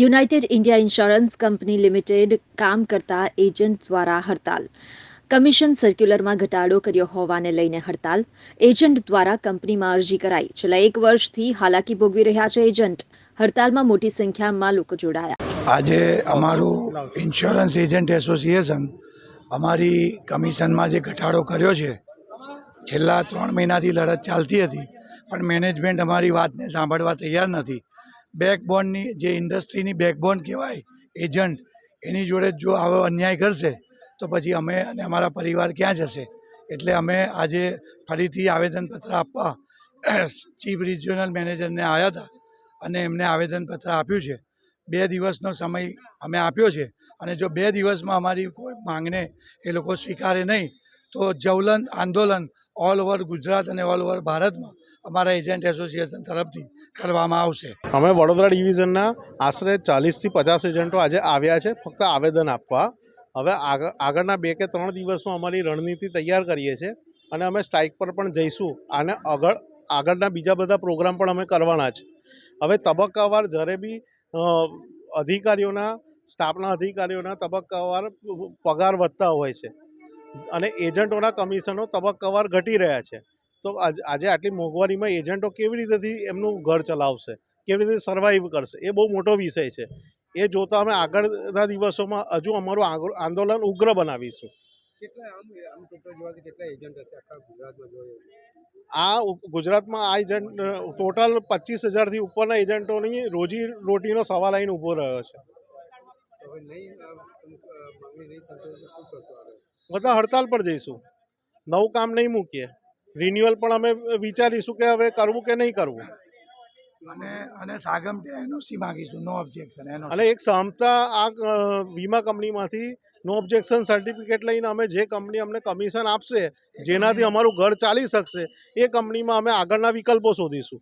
United India insurance company limited કામ કરતા agent દ્વારા હડતાલ. કમિશન સર્ક્યુલરમાં ઘટાડો કર્યો હોવાને લઈને હડતાલ. એજન્ટ દ્વારા કંપનીમાં અરજી કરાઈ. છેલ્લા એક વર્ષથી હાલાકી ભોગવી રહ્યા છે એજન્ટ. હડતાલમાં મોટી સંખ્યામાં લોકો જોડાયા. આજે અમારું ઇન્સ્યોરન્સ એજન્ટ એસોસિએશન અમારી કમિશનમાં જે ઘટાડો કર્યો છે, છેલ્લા ત્રણ મહિનાથી લડત ચાલતી હતી, પણ મેનેજમેન્ટ અમારી વાતને સાંભળવા તૈયાર નથી. બેકબોનની જે ઇન્ડસ્ટ્રીની બેકબોન કહેવાય એજન્ટ એની જોડે જો આવો અન્યાય કરશે, તો પછી અમે અને અમારા પરિવાર ક્યાં જશે? એટલે અમે આજે ફરીથી આવેદનપત્ર આપવા ચીફ રિજિયોનલ મેનેજરને આવ્યા હતા અને એમને આવેદનપત્ર આપ્યું છે. બે દિવસનો સમય અમે આપ્યો છે અને જો બે દિવસમાં અમારી કોઈ માંગને એ લોકો સ્વીકારે નહીં તો જવલન આંદોલન ઓલ ઓવર ગુજરાત અને ઓલ ઓવર ભારતમાં અમારા એજન્ટ એસોસિએશન તરફથી કરવામાં આવશે. અમે વડોદરા ડિવિઝનના આશરે ચાલીસથી પચાસ એજન્ટો આજે આવ્યા છે, ફક્ત આવેદન આપવા. હવે આગળ આગળના બે કે ત્રણ દિવસમાં અમારી રણનીતિ તૈયાર કરીએ છીએ અને અમે સ્ટ્રાઇક પર પણ જઈશું અને આગળ આગળના બીજા બધા પ્રોગ્રામ પણ અમે કરવાના છે. હવે તબક્કાવાર જ્યારે બી અધિકારીઓના, સ્ટાફના અધિકારીઓના તબક્કાવાર પગાર વધતા હોય છે અને એજન્ટોના કમિશનો તબક્કાવાર ઘટી રહ્યા છે. તો આજ- આજે આટલી મોંઘવારીમાં એજન્ટો કેવી રીતેથી એમનું ઘર ચલાવશે? કેવી રીતે સર્વાઈવ કરશે? એ બહુ મોટો વિષય છે. એ જોતા અમે આગળના દિવસોમાં હજુ અમારું આંદોલન ઉગ્ર બનાવીશું. આ ગુજરાતમાં આ એજન્ટ ટોટલ પચીસ હજારથી ઉપરના એજન્ટોની રોજી રોટીનો સવાલ આવીને ઊભો રહ્યો છે. બધા હડતાલ પર જઈશું. નવું કામ નહીં મૂકીએ. રિન્યુઅલ પણ અમે વિચારીશું કે હવે કરવું કે નહીં કરવું. અને અને સાગમટે એનઓસી માગીશું. નો ઓબ્જેક્શન અને એક સમતા આ વીમા કંપનીમાંથી નો ઓબ્જેક્શન સર્ટિફિકેટ લઈને અમે જે કંપની અમને કમિશન આપશે જેનાથી અમારું ઘર ચાલી શકશે એ કંપનીમાં અમે આગળના વિકલ્પો શોધીશું.